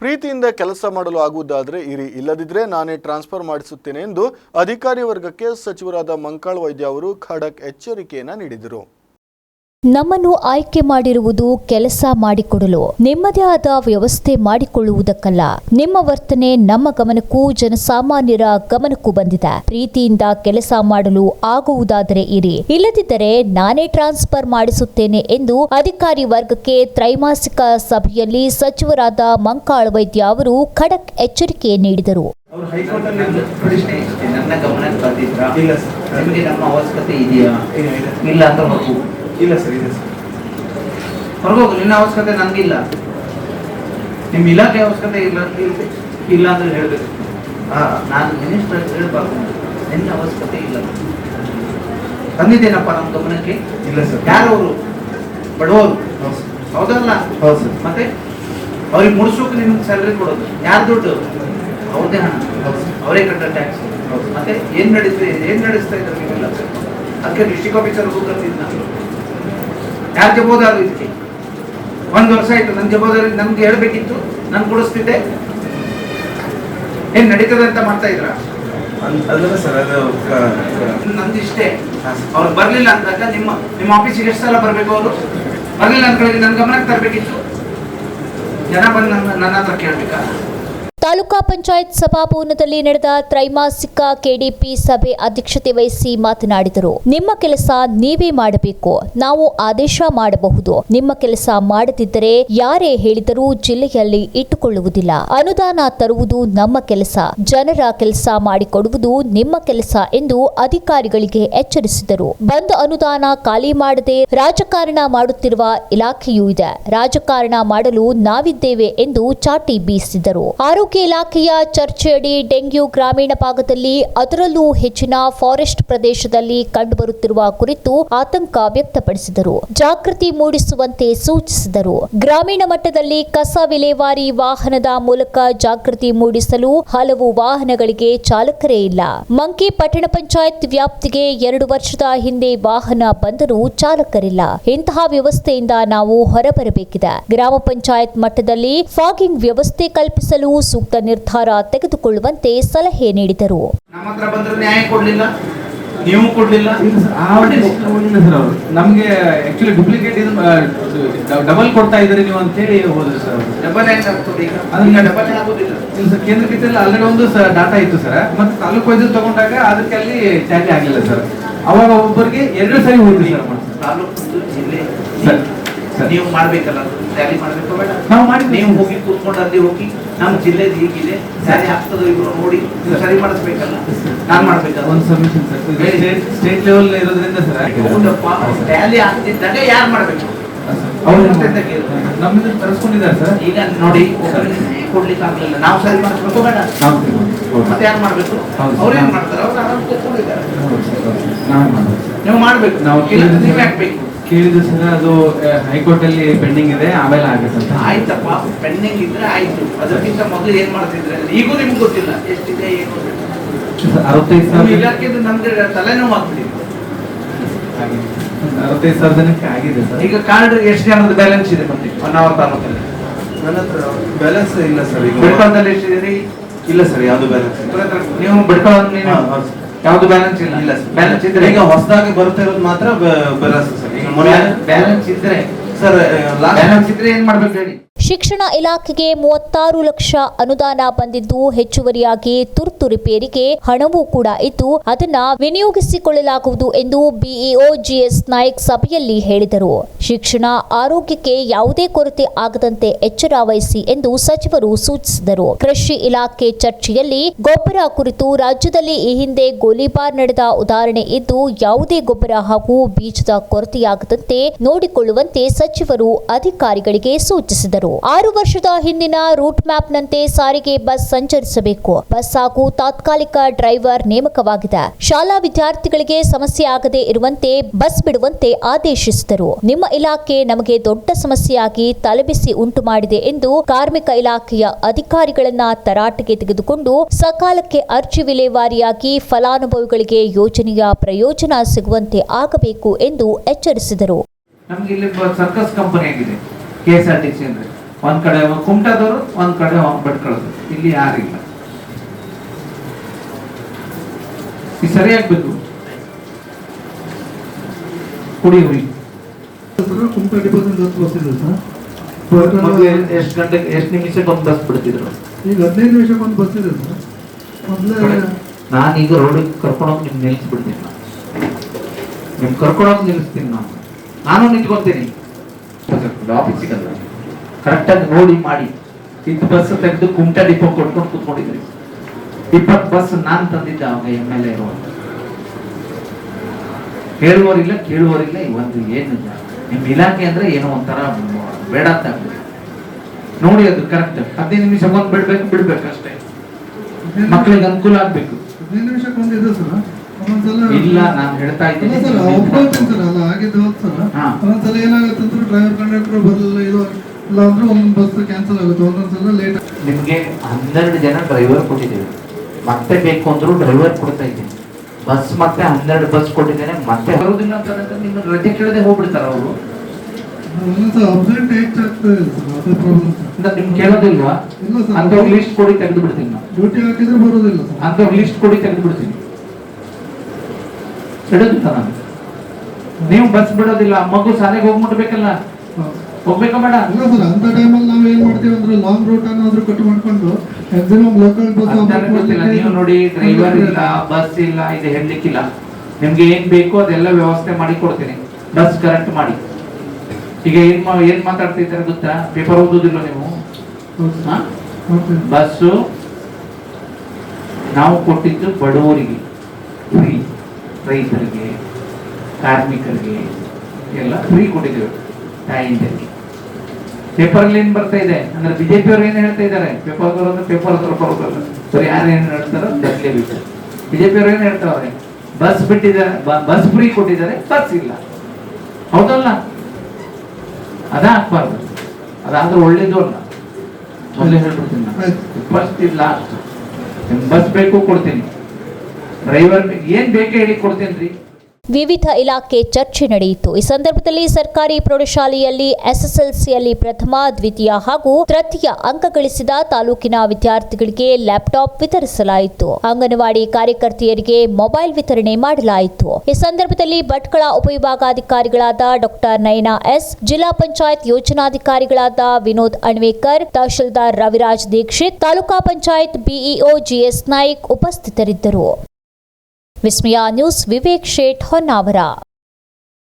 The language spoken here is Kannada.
ಪ್ರೀತಿಯಿಂದ ಕೆಲಸ ಮಾಡಲು ಆಗುವುದಾದರೆ ಇರಿ. ಇಲ್ಲದಿದ್ದರೆ ನಾನೇ ಟ್ರಾನ್ಸ್ಫರ್ ಮಾಡಿಸುತ್ತೇನೆ ಎಂದು ಅಧಿಕಾರಿ ವರ್ಗಕ್ಕೆ ಸಚಿವರಾದ ಮಂಕಾಳ್ ವೈದ್ಯ ಅವರು ಖಡಕ್ ಎಚ್ಚರಿಕೆಯನ್ನು ನೀಡಿದರು. ನಮ್ಮನ್ನು ಆಯ್ಕೆ ಮಾಡಿರುವುದು ಕೆಲಸ ಮಾಡಿಕೊಡಲು, ನಿಮ್ಮದೇ ಆದ ವ್ಯವಸ್ಥೆ ಮಾಡಿಕೊಳ್ಳುವುದಕ್ಕಲ್ಲ. ನಿಮ್ಮ ವರ್ತನೆ ನಮ್ಮ ಗಮನಕ್ಕೂ ಜನಸಾಮಾನ್ಯರ ಗಮನಕ್ಕೂ ಬಂದಿದೆ. ಪ್ರೀತಿಯಿಂದ ಕೆಲಸ ಮಾಡಲು ಆಗುವುದಾದರೆ ಇರಿ. ಇಲ್ಲದಿದ್ದರೆ ನಾನೇ ಟ್ರಾನ್ಸ್ಫರ್ ಮಾಡಿಸುತ್ತೇನೆ ಎಂದು ಅಧಿಕಾರಿ ವರ್ಗಕ್ಕೆ ತ್ರೈಮಾಸಿಕ ಸಭೆಯಲ್ಲಿ ಸಚಿವರಾದ ಮಂಕಾಳ್ ವೈದ್ಯ ಅವರು ಖಡಕ್ ಎಚ್ಚರಿಕೆ ನೀಡಿದರು. ಇಲ್ಲ ಅಂತ ಇಲ್ಲ ಸರ್ ಇಲ್ಲ ಸರ್. ಹೊರಗೋಗು ನಿನ್ನ ಅವಶ್ಯಕತೆ ನನಗಿಲ್ಲ. ನಿಮ್ಮ ಇಲಾಖೆ ಅವಶ್ಯಕತೆ ಇಲ್ಲ ಇಲ್ಲ- ಅಂದ್ರೆ ಹೇಳ್ಬೇಕು. ಹಾ. ನಾನು ಮಿನಿಸ್ಟರ್ ಹೇಳ್ಬಾರ್ದು. ನಿನ್ನ ಅವಶ್ಯಕತೆ ಇಲ್ಲ. ತಂದಿದ್ದೇನಪ್ಪ ನಮ್ಮ ಗಮನಕ್ಕೆ? ಇಲ್ಲ ಸರ್. ಯಾರವರು? ಬಡವರು. ಹೌದಲ್ಲ? ಹೌದು ಸರ್. ಮತ್ತೆ? ಅವ್ರಿಗೆ ಮುಡಿಸೋಕೆ ನಿಮ್ಗೆ ಸ್ಯಾಲ್ರಿ ಕೊಡೋದು. ಯಾರು ದುಡ್ಡು? ಅವ್ರದೇ ಹಣ. ಅವರೇ ಕಟ್ಟೋ ಟ್ಯಾಕ್ಸ್. ಮತ್ತೆ ಏನ್ ನಡೆಸ್ತಾ ಏನ್ ನಡೆಸ್ತಾ ಇದ್ದಾರೆ ನೀವೆಲ್ಲ ಅದಕ್ಕೆ ಡಿಸ್ಟಿಕ್ ಆಫೀಸರ್ ಹೋಗ್ತಿದ್ದು ನಾನು ಯಾರು ಜಬೋದಾರು ಇದಕ್ಕೆ ಒಂದು ವರ್ಷ ಆಯ್ತು ನನ್ನ ಜಬೋದಾರು ನಮ್ಗೆ ಹೇಳ್ಬೇಕಿತ್ತು ನಾನು ಕೊಡಿಸ್ತಿದ್ದೆ. ಏನ್ ನಡೀತದೆ ಅಂತ ಮಾಡ್ತಾ ಇದ್ರ? ಅದು ನಂದು ಇಷ್ಟೇ ಅವ್ರು ಬರ್ಲಿಲ್ಲ ಅಂದಾಗ ನಿಮ್ಮ ನಿಮ್ಮ ಆಫೀಸಿಗೆ ಎಷ್ಟು ಸಲ ಬರ್ಬೇಕು ಅವರು? ಬರ್ಲಿಲ್ಲ ಅನ್ಕೊಳ್ಳಿ ನನ್ನ ಗಮನಕ್ಕೆ ತರಬೇಕಿತ್ತು. ಜನ ಬಂದು ನನ್ನ ನನ್ನ ಹತ್ರ ಕೇಳ್ಬೇಕಾ? ತಾಲೂಕಾ ಪಂಚಾಯತ್ ಸಭಾಭವನದಲ್ಲಿ ನಡೆದ ತ್ರೈಮಾಸಿಕ ಕೆಡಿಪಿ ಸಭೆ ಅಧ್ಯಕ್ಷತೆ ವಹಿಸಿ ಮಾತನಾಡಿದರು. ನಿಮ್ಮ ಕೆಲಸ ನೀವೇ ಮಾಡಬೇಕು, ನಾವು ಆದೇಶ ಮಾಡಬಹುದು. ನಿಮ್ಮ ಕೆಲಸ ಮಾಡದಿದ್ದರೆ ಯಾರೇ ಹೇಳಿದರೂ ಜಿಲ್ಲೆಯಲ್ಲಿ ಇಟ್ಟುಕೊಳ್ಳುವುದಿಲ್ಲ. ಅನುದಾನ ತರುವುದು ನಮ್ಮ ಕೆಲಸ, ಜನರ ಕೆಲಸ ಮಾಡಿಕೊಡುವುದು ನಿಮ್ಮ ಕೆಲಸ ಎಂದು ಅಧಿಕಾರಿಗಳಿಗೆ ಎಚ್ಚರಿಸಿದರು. ಬಂದ್ ಅನುದಾನ ಖಾಲಿ ಮಾಡದೆ ರಾಜಕಾರಣ ಮಾಡುತ್ತಿರುವ ಇಲಾಖೆಯೂ ಇದೆ. ರಾಜಕಾರಣ ಮಾಡಲು ನಾವಿದ್ದೇವೆ ಎಂದು ಚಾಟಿ ಬೀಸಿದರು. ಆರೋಗ್ಯ ಇಲಾಖೆಯ ಚರ್ಚೆಯಡಿ ಡೆಂಗ್ಯೂ ಗ್ರಾಮೀಣ ಭಾಗದಲ್ಲಿ ಅದರಲ್ಲೂ ಹೆಚ್ಚಿನ ಫಾರೆಸ್ಟ್ ಪ್ರದೇಶದಲ್ಲಿ ಕಂಡುಬರುತ್ತಿರುವ ಕುರಿತು ಆತಂಕ ವ್ಯಕ್ತಪಡಿಸಿದರು. ಜಾಗೃತಿ ಮೂಡಿಸುವಂತೆ ಸೂಚಿಸಿದರು. ಗ್ರಾಮೀಣ ಮಟ್ಟದಲ್ಲಿ ಕಸ ವಿಲೇವಾರಿ ವಾಹನದ ಮೂಲಕ ಜಾಗೃತಿ ಮೂಡಿಸಲು ಹಲವು ವಾಹನಗಳಿಗೆ ಚಾಲಕರೇ ಇಲ್ಲ. ಮಂಕಿ ಪಟ್ಟಣ ಪಂಚಾಯತ್ ವ್ಯಾಪ್ತಿಗೆ ಎರಡು ವರ್ಷದ ಹಿಂದೆ ವಾಹನ ಬಂದರೂ ಚಾಲಕರಿಲ್ಲ. ಇಂತಹ ವ್ಯವಸ್ಥೆಯಿಂದ ನಾವು ಹೊರಬರಬೇಕಿದೆ. ಗ್ರಾಮ ಪಂಚಾಯತ್ ಮಟ್ಟದಲ್ಲಿ ಫಾಗಿಂಗ್ ವ್ಯವಸ್ಥೆ ಕಲ್ಪಿಸಲು ನಿರ್ಧಾರ ತೆಗೆದುಕೊಳ್ಳುವಂತೆ ಸಲಹೆ ನೀಡಿದರು. ನೀವು ಕೊಡ್ಲಿಲ್ಲ. ನಮಗೆ ಆಕ್ಚುಲಿ ಡುಪ್ಲಿಕೇಟ್ ಇದು ಡಬಲ್ ಕೊಡ್ತಾ ಇದ್ದೀರಿ ನೀವು ಅಂತ ಹೇಳಿ ಹೋದ್ರು ಸರ್ ಡಬಲ್ ಹೆಂಗ್ ಆಗ್ತದೆ ಈಗ ಅದನ್ನ ಡಬಲ್ ಆಗೋದಿಲ್ಲ. ಸರ್ ಕೇಂದ್ರ ಕಿತ್ತಲ್ಲಿ ಆಲ್ರೆಡಿ ಒಂದು ಡಾಟಾ ಇತ್ತು ಸರ್. ಮತ್ತೆ ತಾಲೂಕು ವೈದ್ಯರು ತಗೊಂಡಾಗ ಅದಕ್ಕೆ ಅಲ್ಲಿ ಟ್ಯಾಲಿ ಆಗಿಲ್ಲ ಸರ್. ಅವಾಗ ಒಬ್ಬರಿಗೆ ಎರಡು ಸರಿ ಹೋಯ್ತು ಸರ್. ತಾಲೂಕು ಜಿಲ್ಲೆ. ಸರ್. ನೀವು ಮಾಡ್ಬೇಕಲ್ಲ ಸ್ಯಾಲಿ ಮಾಡ್ಬೇಕು ಬೇಡ. ನಾವು ಮಾಡಿ ನೀವು ಹೋಗಿ ಕೂತ್ಕೊಂಡು ಅಲ್ಲಿ ಹೋಗಿ ನಮ್ಮ ಜಿಲ್ಲೆ ಹೀಗಿದೆ ಸ್ಯಾಲಿ ಆಗ್ತದೋ ಇವರು ನೋಡಿ ಸರಿ ಮಾಡಿಸ್ಬೇಕಲ್ಲ. ನಾನು ಮಾಡ್ಬೇಕಲ್ಲ ಒಂದು ಸಬ್ಮಿಷನ್ ಸರ್ ಸ್ಟೇಟ್ ಲೆವೆಲ್ ಇರೋದ್ರಿಂದ ಸರ್ ಹೌದಪ್ಪ ಟ್ಯಾಲಿ ಆಗ್ತಿದ್ದಾಗ ಯಾರು ಮಾಡ್ಬೇಕು? ನಮ್ಮಿಂದ ತರಿಸ್ಕೊಂಡಿದ್ದಾರೆ ಸರ್ ಈಗ ನೋಡಿ ಕೊಡ್ಲಿಕ್ಕೆ ಆಗ್ಲಿಲ್ಲ. ನಾವು ಸರಿ ಮಾಡಿಸ್ಬೇಕು ಬೇಡ. ಮತ್ತೆ ಯಾರು ಮಾಡ್ಬೇಕು? ಅವ್ರು ಏನ್ ಮಾಡ್ತಾರೆ? ಅವ್ರು ಆರಾಮ್ ಕೂತ್ಕೊಂಡಿದ್ದಾರೆ. ನಾವು ಮಾಡ್ಬೇಕು. ನಾವು ನೀವೇ ಹಾಕ್ಬೇಕು ಕೇಳಿದ ಸರ್ ಅದು ಹೈಕೋರ್ಟ್ ಅಲ್ಲಿ ಪೆಂಡಿಂಗ್ ಇದೆ ಆಮೇಲೆ ಆಗುತ್ತೆ ಆಯ್ತಪ್ಪ ಪೆಂಡಿಂಗ್ ಇದ್ರೆ ಆಯ್ತು. ಅದಕ್ಕಿಂತ ಮೊದಲು ಏನ್ ಮಾಡ್ತಿದ್ರೆ ಈಗೂ ನಿಮ್ಗೆ ಗೊತ್ತಿಲ್ಲ ಎಷ್ಟಿದೆ ಏನು. ಅರವತ್ತೈದು ಸಾವಿರ ಇಲಾಖೆ ನಮ್ಗೆ ತಲೆನೋವು ಆಗ್ಬಿಟ್ಟಿದೆ. ಅರವತ್ತೈದು ಸಾವಿರ ಜನಕ್ಕೆ ಆಗಿದೆ ಸರ್. ಈಗ ಕಾರ್ಡ್ ಎಷ್ಟು ಜನದ ಬ್ಯಾಲೆನ್ಸ್ ಇದೆ ಮತ್ತೆ? ಒನ್ ಅವರ್ ತಾಲೂಕಲ್ಲಿ ನನ್ನ ಹತ್ರ ಬ್ಯಾಲೆನ್ಸ್ ಇಲ್ಲ ಸರ್ ಈಗ ಬೆಳ್ಕೊಂಡಲ್ಲಿ ಎಷ್ಟಿದೆ ಇಲ್ಲ ಸರ್ ಯಾವುದು ಬ್ಯಾಲೆನ್ಸ್ ನೀವು ಬೆಳ್ಕೊಳ್ಳೋದು ನೀನು. ಯಾವ್ದು ಬ್ಯಾಲೆನ್ಸ್ ಇಲ್ಲ? ಇಲ್ಲ ಸರ್. ಬ್ಯಾಲೆನ್ಸ್ ಇದ್ರೆ ಈಗ ಹೊಸದಾಗಿ ಬರ್ತಾ ಇರೋದು ಮಾತ್ರ ಬರಲ್ಲ ಸರ್. ಈಗ ಬ್ಯಾಲೆನ್ಸ್ ಇದ್ರೆ ಸರ್ ಬ್ಯಾಲೆನ್ಸ್ ಇದ್ರೆ ಏನ್ ಮಾಡ್ಬೇಕು ಹೇಳಿ? ಶಿಕ್ಷಣ ಇಲಾಖೆಗೆ ಮೂವತ್ತಾರು ಲಕ್ಷ ಅನುದಾನ ಬಂದಿದ್ದು ಹೆಚ್ಚುವರಿಯಾಗಿ ತುರ್ತು ರಿಪೇರಿಗೆ ಹಣವೂ ಕೂಡ ಇದ್ದು, ಅದನ್ನ ವಿನಿಯೋಗಿಸಿಕೊಳ್ಳಲಾಗುವುದು ಎಂದು ಬಿಇಒ ಜಿಎಸ್ ನಾಯಕ್ ಸಭೆಯಲ್ಲಿ ಹೇಳಿದರು. ಶಿಕ್ಷಣ ಆರೋಗ್ಯಕ್ಕೆ ಯಾವುದೇ ಕೊರತೆ ಆಗದಂತೆ ಎಚ್ಚರ ವಹಿಸಿ ಎಂದು ಸಚಿವರು ಸೂಚಿಸಿದರು. ಕೃಷಿ ಇಲಾಖೆ ಚರ್ಚೆಯಲ್ಲಿ ಗೊಬ್ಬರ ಕುರಿತು ರಾಜ್ಯದಲ್ಲಿ ಈ ಹಿಂದೆ ಗೋಲಿಬಾರ್ ನಡೆದ ಉದಾಹರಣೆ ಇದ್ದು, ಯಾವುದೇ ಗೊಬ್ಬರ ಹಾಗೂ ಬೀಜದ ಕೊರತೆಯಾಗದಂತೆ ನೋಡಿಕೊಳ್ಳುವಂತೆ ಸಚಿವರು ಅಧಿಕಾರಿಗಳಿಗೆ ಸೂಚಿಸಿದರು. ಆರು ವರ್ಷದ ಹಿಂದಿನ ರೂಟ್ ಮ್ಯಾಪ್ನಂತೆ ಸಾರಿಗೆ ಬಸ್ ಸಂಚರಿಸಬೇಕು. ಬಸ್ ಹಾಗೂ ತಾತ್ಕಾಲಿಕ ಡ್ರೈವರ್ ನೇಮಕವಾಗಿದೆ. ಶಾಲಾ ವಿದ್ಯಾರ್ಥಿಗಳಿಗೆ ಸಮಸ್ಯೆ ಆಗದೆ ಇರುವಂತೆ ಬಸ್ ಬಿಡುವಂತೆ ಆದೇಶಿಸಿದರು. ನಿಮ್ಮ ಇಲಾಖೆ ನಮಗೆ ದೊಡ್ಡ ಸಮಸ್ಯೆಯಾಗಿ ತಲೆಬಿಸಿ ಉಂಟು ಮಾಡಿದೆ ಎಂದು ಕಾರ್ಮಿಕ ಇಲಾಖೆಯ ಅಧಿಕಾರಿಗಳನ್ನ ತರಾಟೆಗೆ ತೆಗೆದುಕೊಂಡು ಸಕಾಲಕ್ಕೆ ಅರ್ಜಿ ವಿಲೇವಾರಿಯಾಗಿ ಫಲಾನುಭವಿಗಳಿಗೆ ಯೋಜನೆಯ ಪ್ರಯೋಜನ ಸಿಗುವಂತೆ ಆಗಬೇಕು ಎಂದು ಎಚ್ಚರಿಸಿದರು. ನಮ್ಗೆ ಇಲ್ಲಿ ಸರ್ಕಸ್ ಕಂಪನಿ ಆಗಿದೆ ಅಂದ್ರೆ. ಒಂದ್ ಕಡೆ ಕುಮಟದವರು ಒಂದ್ ಕಡೆ ಭಟ್ಕಳದವರು ಇಲ್ಲಿ ಯಾರಿಲ್ಲ. ಇದು ಸರಿಯಾಗ್ಬೇಕು ಕುಡಿಯೋರಿ ಕುಮಟಾ ಡಿಪೋದಿಂದ ಹತ್ತು ಇದೆ ಸರ್. ಎಷ್ಟು ಗಂಟೆಗೆ ಎಷ್ಟು ನಿಮಿಷಕ್ಕೆ ಒಂದು ಬಸ್ ಬಿಡ್ತಿದ್ರು? ಈಗ ಹದಿನೈದು ನಿಮಿಷಕ್ಕೆ ಒಂದು ಬಸ್ ಇದೆ ಸರ್. ಮೊದಲೇ ನಾನು ಈಗ ರೋಡಿಗೆ ಕರ್ಕೊಂಡೋಗಿ ನಿಮ್ಗೆ ನಿಲ್ಲಿಸ್ಬಿಡ್ತೀನಿ ನಾನು. ನಿಮ್ ಕರ್ಕೊಂಡೋಗಿ ನಿಲ್ಲಿಸ್ತೀನಿ ನಾನು. ನಾನು ನಿಂತ್ಕೊಂತೀನಿ. ಆಫೀಸಿಗಲ್ಲ ಕರೆಕ್ಟಾಗಿ ನೋಡಿ ಮಾಡಿ. ಇದ್ದು ಬಸ್ ತೆಗೆದು ಕುಮಟಾ ಡಿಪೋ ಕೊಟ್ಕೊಂಡು ಕೂತ್ಕೊಂಡಿದ್ರಿ. ಇಪ್ಪತ್ತು ಬಸ್ ನಾನು ತಂದಿದ್ದೆ ಅವಾಗ ಎಂ ಎಲ್ ಎ ಹೇಳುವವರಿಲ್ಲ ಕೇಳುವವರಿಲ್ಲ ಇವತ್ತು ಏನು ನಿಮ್ಮ ಇಲಾಖೆ ಅಂದ್ರೆ ಏನೋ ಒಂಥರ ಬೇಡ ಅಂತ ನೋಡಿ ಅದು ಕರೆಕ್ಟ್ ಹದಿನೈದು ನಿಮಿಷ ಒಂದ್ ಬಿಡ್ಬೇಕು ಬಿಡ್ಬೇಕು ಅಷ್ಟೇ. ಮಕ್ಕಳಿಗೆ ಅನುಕೂಲ ಆಗ್ಬೇಕು. ಹದಿನೈದು ನಿಮಿಷಕ್ಕೆ ಒಂದು ಇದೆ ಸರ್. ಒಂದೊಂದ್ಸಲ ಇಲ್ಲ ನಾನು ಹೇಳ್ತಾ ಇದ್ದೀನಿ. ಸರ್ ಒಪ್ಕೊಳ್ತೀನಿ ಸರ್. ಆಗಿದ್ದು. ಒಂದೊಂದ್ಸಲ ಏನಾಗುತ್ತೆ ಅಂದ್ರೆ ಡ್ರೈವರ್ ಕಂಡಕ್ಟರ್ ಬರಲಿಲ್ಲ ಇದು ಇಲ್ಲ ಅಂದ್ರೆ ಒಂದೊಂದು ಬಸ್ ಕ್ಯಾನ್ಸಲ್ ಆಗುತ್ತೆ ಒಂದೊಂದ್ಸಲ ಲೇಟ್ ನಿಮಗೆ ಹನ್ನೆರಡು ಜನ ಡ್ರೈವರ್ ಕೊಟ್ಟಿದ್ದೀವಿ. ಮತ್ತೆ ಬೇಕು ಅಂದ್ರೂ ಡ್ರೈವರ್ ಕೊಡ್ತಾ ಇದ್ದೀನಿ. ಬಸ್ ಮತ್ತೆ ಹನ್ನೆರಡು ಬಸ್ ಕೊಟ್ಟಿದ್ದೇನೆ. ಮತ್ತೆ ಬರೋದಿಲ್ಲ ಅಂತಂದ್ರೆ ನಿಮ್ಮ ರಜೆ ಕೇಳದೆ ಹೋಗ್ಬಿಡ್ತಾರ ಅವರು. ಒಂದೊಂದ್ಸಲ ಅಬ್ಸೆಂಟ್ ಹೆಚ್ಚಾಗ್ತದೆ ಸರ್ ಅದೇ ಪ್ರಾಬ್ಲಮ್ ಅಂತ ನಿಮ್ಗೆ ಕೇಳೋದಿಲ್ವಾ ಇಲ್ಲ ಸರ್ ಅಂತವ್ರ ಲಿಸ್ಟ್ ಕೊಡಿ ತೆಗೆದು ಬಿಡ್ತೀನಿ ನಾನು. ಡ್ಯೂಟಿ ಹಾಕಿದ್ರೆ ಬರೋದಿಲ್ಲ ಸರ್ ಅಂತವ್ರ ಲಿಸ್ಟ್ ಕೊಡಿ ತೆಗೆದು ಬಿಡ್ತೀನಿ ಇಡೋದಿಲ್ಲ ನಾನು ನೀವು ಬಸ್ ಬಿಡೋದಿಲ್ಲ. ಮಗು ಶಾಲೆಗೆ ಹೋಗಿ ಮುಟ್ಬೇಕಲ್ಲ ಹೌದು. ಹೋಗ್ಬೇಕಾ ಬೇಡ. ಇಲ್ಲ ಸರ್ ಅಂತ ಟೈಮಲ್ಲಿ ನಾವು ಏನ್ ಮಾಡ್ತೀವಿ ಅಂದ್ರೆ ಲಾಂಗ್ ರೂಟ್ ಅನ್ನೋದ್ರ ಕಟ್ ಮಾಡ್ಕೊಂಡು ಮ್ಯಾಕ್ಸಿಮಮ್ ಲೋಕಲ್ ಬಸ್ ಗೊತ್ತಿಲ್ಲ ನೀವು ನೋಡಿ ಡ್ರೈವರ್ ಇಲ್ಲ ಬಸ್ ಇಲ್ಲ ಇದು ಹೇಳಲಿಕ್ಕಿಲ್ಲ. ನಿಮ್ಗೆ ಏನ್ ಬೇಕು ಅದೆಲ್ಲ ವ್ಯವಸ್ಥೆ ಮಾಡಿ ಕೊಡ್ತೀನಿ. ಬಸ್ ಕರೆಕ್ಟ್ ಮಾಡಿ. ಈಗ ಏನ್ ಏನ್ ಮಾತಾಡ್ತಿದ್ದಾರೆ ಗೊತ್ತಾ? ಪೇಪರ್ ಓದೋದಿಲ್ಲ ನೀವು? ಬಸ್ಸು ನಾವು ಕೊಟ್ಟಿದ್ದು ಬಡವರಿಗೆ ಫ್ರೀ ರೈತರಿಗೆ ಕಾರ್ಮಿಕರಿಗೆ ಎಲ್ಲ ಫ್ರೀ ಕೊಟ್ಟಿದ್ದೇವೆ. ತಾಯಿಂದರಿಗೆ ಪೇಪರ್ ಅಲ್ಲಿ ಏನ್ ಬರ್ತಾ ಇದೆ. ಅಂದ್ರೆ ಬಿಜೆಪಿ ಅವ್ರು ಏನ್ ಹೇಳ್ತಾ ಇದ್ದಾರೆ? ಪೇಪರ್ ಬರೋದು ಪೇಪರ್ ಹತ್ರ ಸರಿ ಯಾರು ಏನ್ ಹೇಳ್ತಾರೋ ಬಿಟ್ಟು ಬಿಜೆಪಿ ಅವ್ರು ಏನ್ ಹೇಳ್ತಾವ್ರೆ? ಬಸ್ ಬಿಟ್ಟಿದ್ದಾರೆ ಬಸ್ ಫ್ರೀ ಕೊಟ್ಟಿದ್ದಾರೆ ಬಸ್ ಇಲ್ಲ. ಹೌದಲ್ಲ? ಅದ ಹಾಕ್ಬಾರ್ದು ಅದಾದ್ರೂ ಒಳ್ಳೇದು ಅಲ್ಲ. ಮೊದಲೇ ಹೇಳ್ಬಿಡ್ತೀನಿ ನಾನು. ಫಸ್ಟ್ ಇಲ್ಲ ಲಾಸ್ಟ್ ಬಸ್ ಬೇಕು ಕೊಡ್ತೀನಿ. ಡ್ರೈವರ್ ಏನ್ ಬೇಕು ಹೇಳಿ ಕೊಡ್ತೀನಿ ರೀ. ವಿವಿಧ ಇಲಾಖೆ ಚರ್ಚೆ ನಡೆಯಿತು. ಈ ಸಂದರ್ಭದಲ್ಲಿ ಸರ್ಕಾರಿ ಪ್ರೌಢಶಾಲೆಯಲ್ಲಿ ಎಸ್ಎಸ್ಎಲ್ಸಿಯಲ್ಲಿ ಪ್ರಥಮ, ದ್ವಿತೀಯ ಹಾಗೂ ತೃತೀಯ ಅಂಕ ಗಳಿಸಿದ ತಾಲೂಕಿನ ವಿದ್ಯಾರ್ಥಿಗಳಿಗೆ ಲ್ಯಾಪ್ಟಾಪ್ ವಿತರಿಸಲಾಯಿತು. ಅಂಗನವಾಡಿ ಕಾರ್ಯಕರ್ತೆಯರಿಗೆ ಮೊಬೈಲ್ ವಿತರಣೆ ಮಾಡಲಾಯಿತು. ಈ ಸಂದರ್ಭದಲ್ಲಿ ಭಟ್ಕಳ ಉಪವಿಭಾಗಾಧಿಕಾರಿಗಳಾದ ಡಾಕ್ಟರ್ ನಯನಾ ಎಸ್, ಜಿಲ್ಲಾ ಪಂಚಾಯತ್ ಯೋಜನಾಧಿಕಾರಿಗಳಾದ ವಿನೋದ್ ಅಣ್ವೇಕರ್, ತಹಶೀಲ್ದಾರ್ ರವಿರಾಜ್ ದೀಕ್ಷಿತ್, ತಾಲೂಕಾ ಪಂಚಾಯತ್ ಬಿಇಒ ಜಿಎಸ್ ನಾಯ್ಕ್ ಉಪಸ್ಥಿತರಿದ್ದರು. ವಿಸ್ಮಯ ನ್ಯೂಸ್ ವಿವೇಕ್ ಶೇಟ್ ಹೊನ್ನಾವರ